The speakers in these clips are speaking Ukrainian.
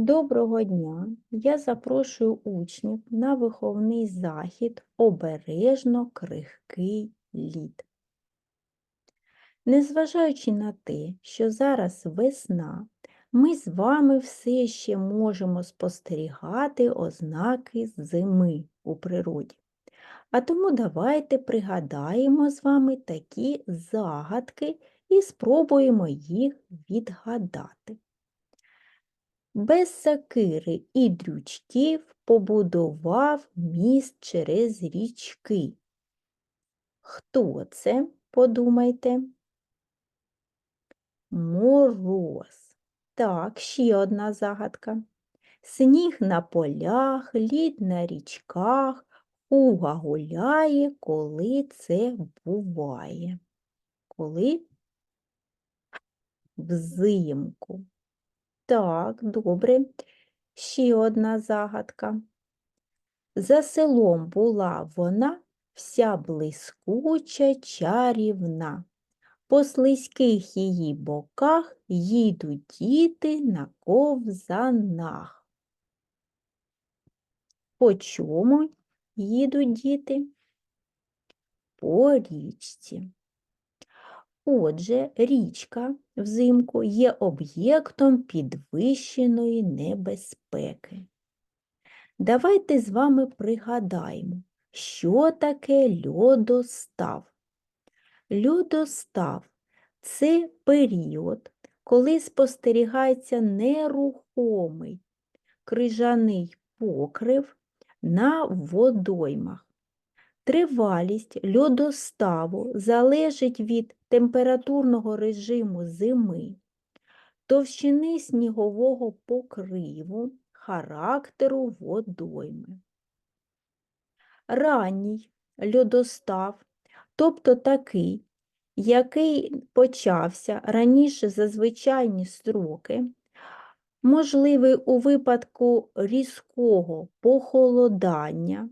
Доброго дня! Я запрошую учнів на виховний захід обережно крихкий лід. Незважаючи на те, що зараз весна, ми з вами все ще можемо спостерігати ознаки зими у природі. А тому давайте пригадаємо з вами такі загадки і спробуємо їх відгадати. Без сакири і дрючків побудував міст через річки. Хто це, подумайте? Мороз. Так, ще одна загадка. Сніг на полях, лід на річках, Уга гуляє, коли це буває. Коли? Взимку. Так, добре. Ще одна загадка. За селом була вона вся блискуча, чарівна. По слизьких її боках їдуть діти на ковзанах. По чому їдуть діти? По річці. Отже, річка взимку є об'єктом підвищеної небезпеки. Давайте з вами пригадаємо, що таке льодостав. Льодостав це період, коли спостерігається нерухомий крижаний покрив на водоймах. Тривалість льодоставу залежить від температурного режиму зими, товщини снігового покриву, характеру водойми. Ранній льодостав, тобто такий, який почався раніше за звичайні строки, можливий у випадку різкого похолодання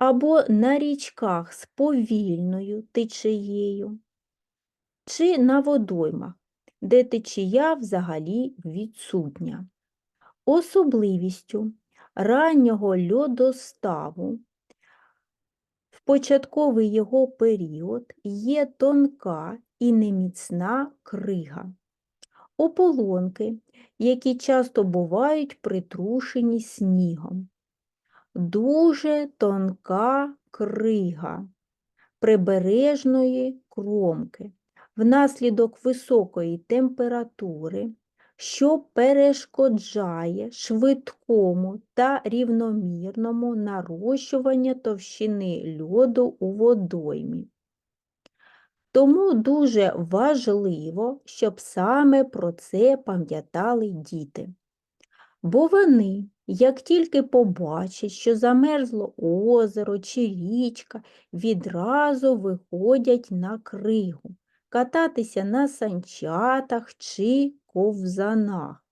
або на річках з повільною течією, чи на водоймах, де течія взагалі відсутня. Особливістю раннього льодоставу в початковий його період є тонка і неміцна крига. Ополонки, які часто бувають притрушені снігом дуже тонка крига прибережної кромки внаслідок високої температури, що перешкоджає швидкому та рівномірному нарощуванню товщини льоду у водоймі. Тому дуже важливо, щоб саме про це пам'ятали діти. Бо вони як тільки побачать, що замерзло озеро чи річка, відразу виходять на кригу, кататися на санчатах чи ковзанах.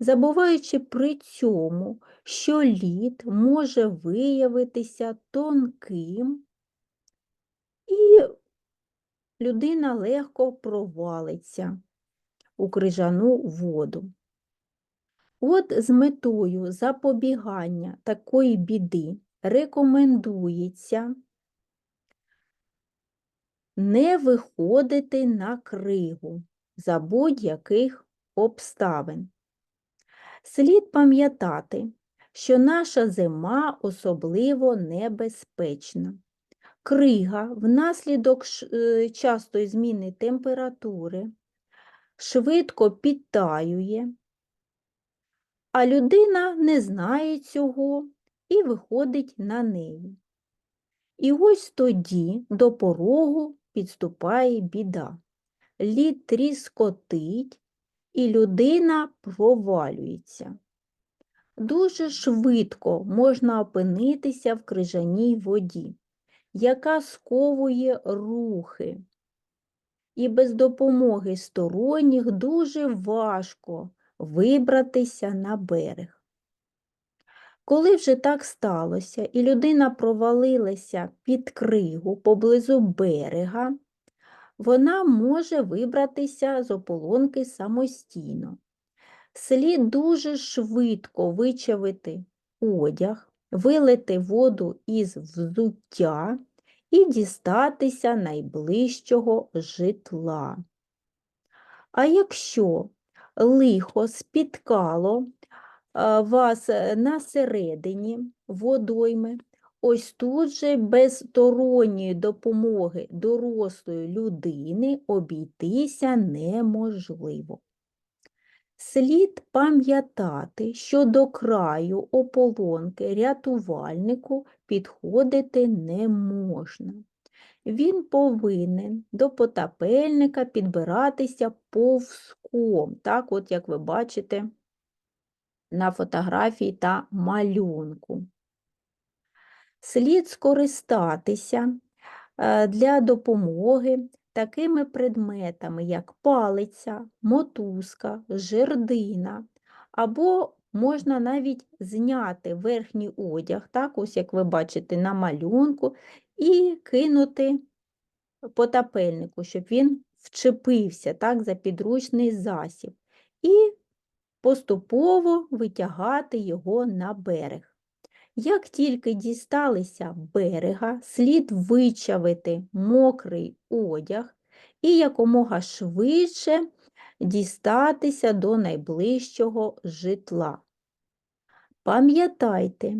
Забуваючи при цьому, що лід може виявитися тонким, і людина легко провалиться у крижану воду. От з метою запобігання такої біди рекомендується не виходити на кригу за будь-яких обставин. Слід пам'ятати, що наша зима особливо небезпечна. Крига внаслідок е, частої зміни температури швидко підтаює а людина не знає цього і виходить на неї. І ось тоді до порогу підступає біда. Лід тріскотить, і людина провалюється. Дуже швидко можна опинитися в крижаній воді, яка сковує рухи. І без допомоги сторонніх дуже важко вибратися на берег. Коли вже так сталося, і людина провалилася під кригу поблизу берега, вона може вибратися з ополонки самостійно. Слід дуже швидко вичавити одяг, вилити воду із взуття і дістатися найближчого житла. А якщо лихо спіткало вас е, на середині водойми, ось тут же без сторонньої допомоги дорослої людини обійтися неможливо. Слід пам'ятати, що до краю ополонки рятувальнику підходити не можна. Він повинен до потапельника підбиратися повзком, так, от як ви бачите на фотографії та малюнку. Слід скористатися е, для допомоги такими предметами, як палиця, мотузка, жердина, або можна навіть зняти верхній одяг, так, ось як ви бачите на малюнку, і кинути потапельнику, щоб він вчепився так, за підручний засіб, і поступово витягати його на берег. Як тільки дісталися берега, слід вичавити мокрий одяг і якомога швидше дістатися до найближчого житла. Пам'ятайте,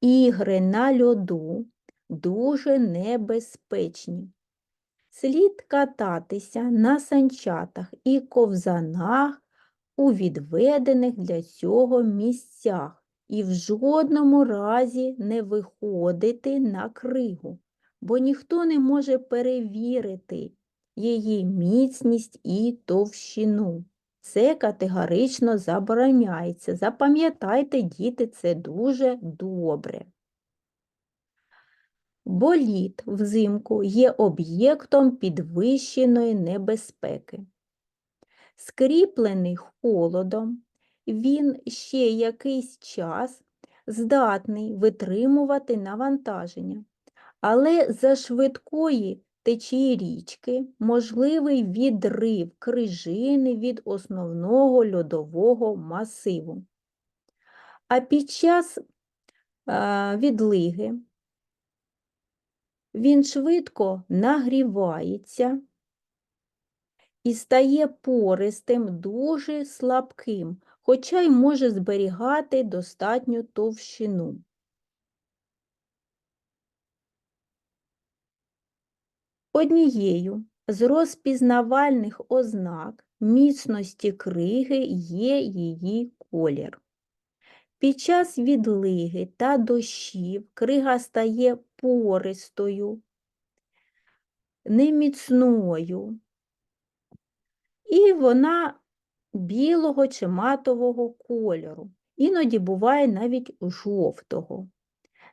ігри на льоду дуже небезпечні. Слід кататися на санчатах і ковзанах у відведених для цього місцях і в жодному разі не виходити на кригу, бо ніхто не може перевірити її міцність і товщину. Це категорично забороняється. Запам'ятайте, діти, це дуже добре. Боліт взимку є об'єктом підвищеної небезпеки. Скріплений холодом, він ще якийсь час здатний витримувати навантаження, але за швидкої течії річки можливий відрив крижини від основного льодового масиву. А під час відлиги він швидко нагрівається і стає пористим, дуже слабким, хоча й може зберігати достатню товщину. Однією з розпізнавальних ознак міцності криги є її колір. Під час відлиги та дощів крига стає пористою, неміцною, і вона білого чи матового кольору, іноді буває навіть жовтого.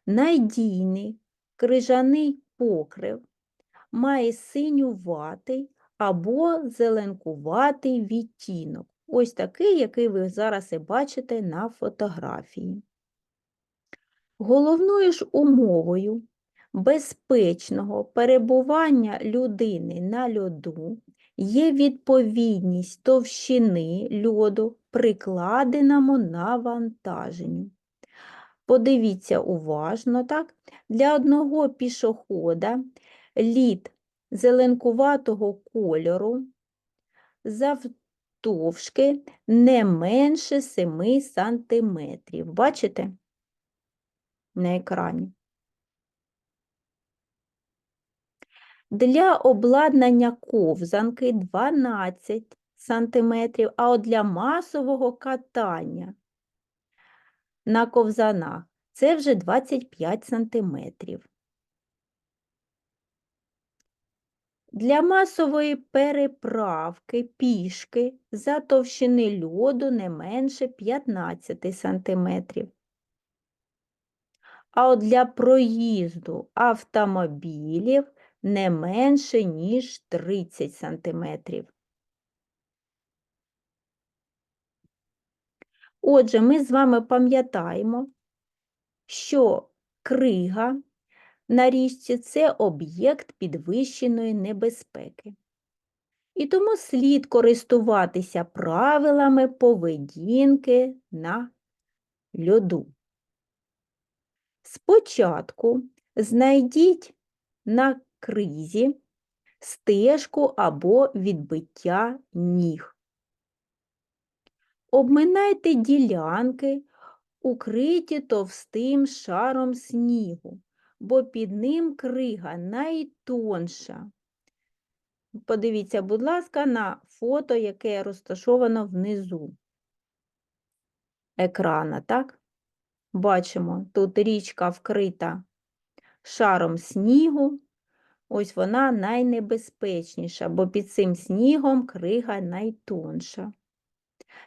Найдійний крижаний покрив має синюватий або зеленкуватий відтінок. Ось такий, який ви зараз і бачите на фотографії. Головною ж умовою безпечного перебування людини на льоду є відповідність товщини льоду прикладеному навантаженню. Подивіться уважно, так? Для одного пішохода лід зеленкуватого кольору завтовшки не менше 7 см. Бачите? На екрані. Для обладнання ковзанки 12 см, а от для масового катання на ковзанах це вже 25 см. Для масової переправки пішки за товщини льоду не менше 15 см. А от для проїзду автомобілів не менше, ніж 30 см. Отже, ми з вами пам'ятаємо, що крига на річці це об'єкт підвищеної небезпеки. І тому слід користуватися правилами поведінки на льоду. Спочатку знайдіть на кризі стежку або відбиття ніг. Обминайте ділянки, укриті товстим шаром снігу, бо під ним крига найтонша. Подивіться, будь ласка, на фото, яке розташовано внизу екрана, так? Бачимо, тут річка вкрита шаром снігу. Ось вона найнебезпечніша, бо під цим снігом крига найтонша.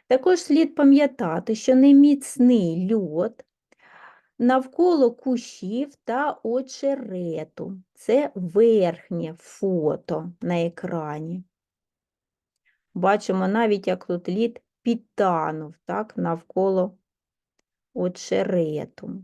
Також слід пам'ятати, що неміцний льод навколо кущів та очерету. Це верхнє фото на екрані. Бачимо навіть, як тут лід підтанув так, навколо очерету.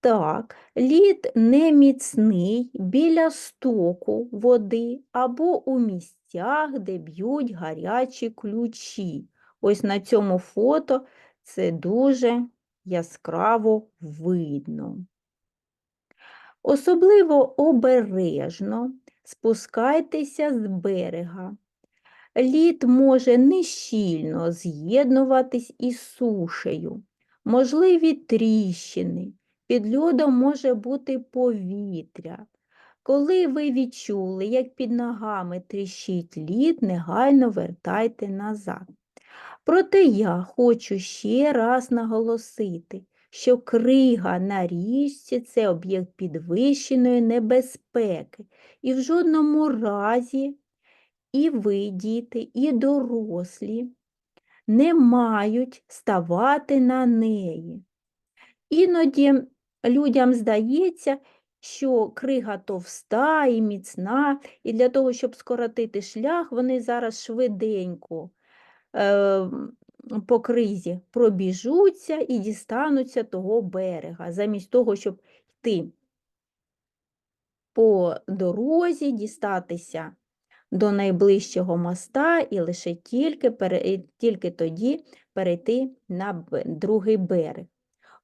Так, лід неміцний біля стоку води або у місцях, де б'ють гарячі ключі. Ось на цьому фото це дуже яскраво видно. Особливо обережно спускайтеся з берега. Лід може нещільно з'єднуватись із сушею, можливі тріщини, під льодом може бути повітря. Коли ви відчули, як під ногами тріщить лід, негайно вертайте назад. Проте я хочу ще раз наголосити, що крига на річці це об'єкт підвищеної небезпеки, і в жодному разі і ви, діти, і дорослі не мають ставати на неї. Іноді людям здається, що крига товста і міцна, і для того, щоб скоротити шлях, вони зараз швиденько по кризі пробіжуться і дістануться того берега, замість того, щоб йти по дорозі, дістатися до найближчого моста і лише тільки, тільки тоді перейти на другий берег.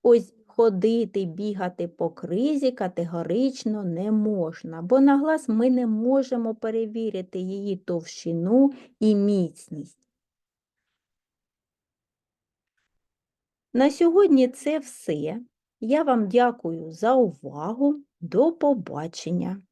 Ось ходити, бігати по кризі категорично не можна, бо на глаз ми не можемо перевірити її товщину і міцність. На сьогодні це все. Я вам дякую за увагу. До побачення!